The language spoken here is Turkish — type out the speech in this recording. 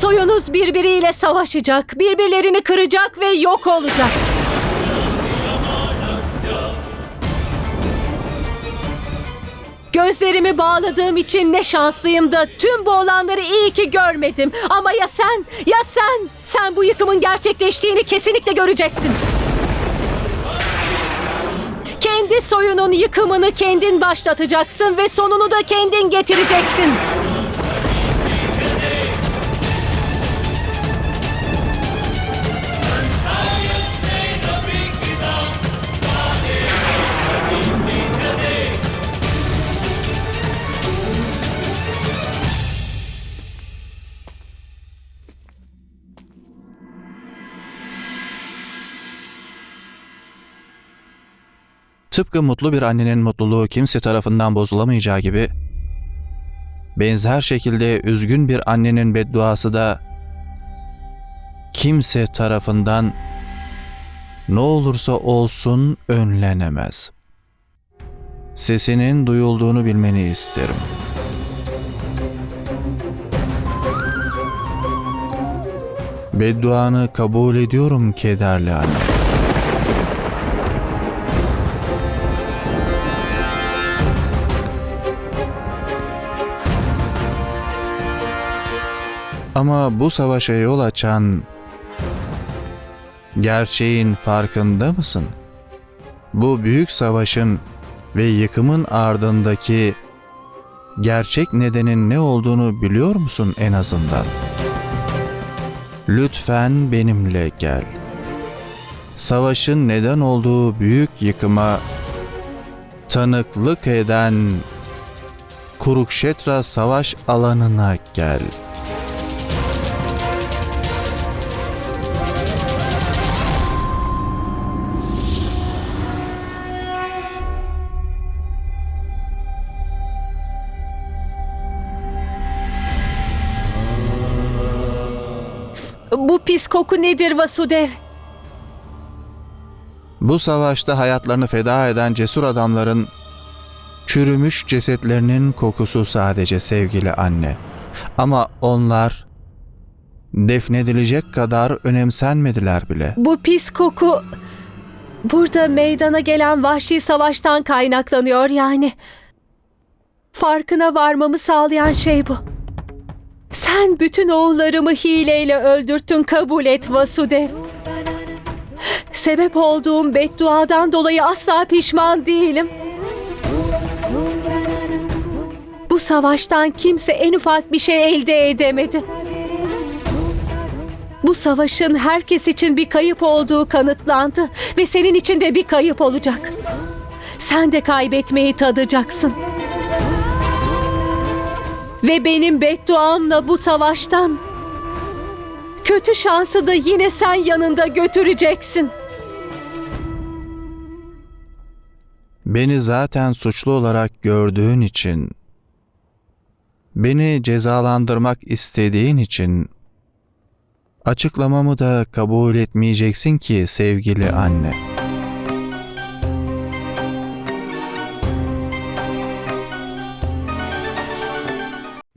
Soyunuz birbiriyle savaşacak, birbirlerini kıracak ve yok olacak. Gözlerimi bağladığım için ne şanslıyım da tüm bu olanları iyi ki görmedim. Ama ya sen, ya sen? Sen bu yıkımın gerçekleştiğini kesinlikle göreceksin. Kendi soyunun yıkımını kendin başlatacaksın ve sonunu da kendin getireceksin. Tıpkı mutlu bir annenin mutluluğu kimse tarafından bozulamayacağı gibi, benzer şekilde üzgün bir annenin bedduası da kimse tarafından ne olursa olsun önlenemez. Sesinin duyulduğunu bilmeni isterim. Bedduanı kabul ediyorum kederli anne. Ama bu savaşa yol açan gerçeğin farkında mısın? Bu büyük savaşın ve yıkımın ardındaki gerçek nedenin ne olduğunu biliyor musun en azından? Lütfen benimle gel. Savaşın neden olduğu büyük yıkıma tanıklık eden Kurukşetra savaş alanına gel.'' Bu pis koku nedir Vasudev? Bu savaşta hayatlarını feda eden cesur adamların çürümüş cesetlerinin kokusu sadece sevgili anne. Ama onlar defnedilecek kadar önemsenmediler bile. Bu pis koku burada meydana gelen vahşi savaştan kaynaklanıyor yani. Farkına varmamı sağlayan şey bu. Sen bütün oğullarımı hileyle öldürttün kabul et Vasudev. Sebep olduğum bedduadan dolayı asla pişman değilim. Bu savaştan kimse en ufak bir şey elde edemedi. Bu savaşın herkes için bir kayıp olduğu kanıtlandı ve senin için de bir kayıp olacak. Sen de kaybetmeyi tadacaksın. Ve benim bedduamla bu savaştan kötü şansı da yine sen yanında götüreceksin. Beni zaten suçlu olarak gördüğün için, beni cezalandırmak istediğin için açıklamamı da kabul etmeyeceksin ki sevgili anne.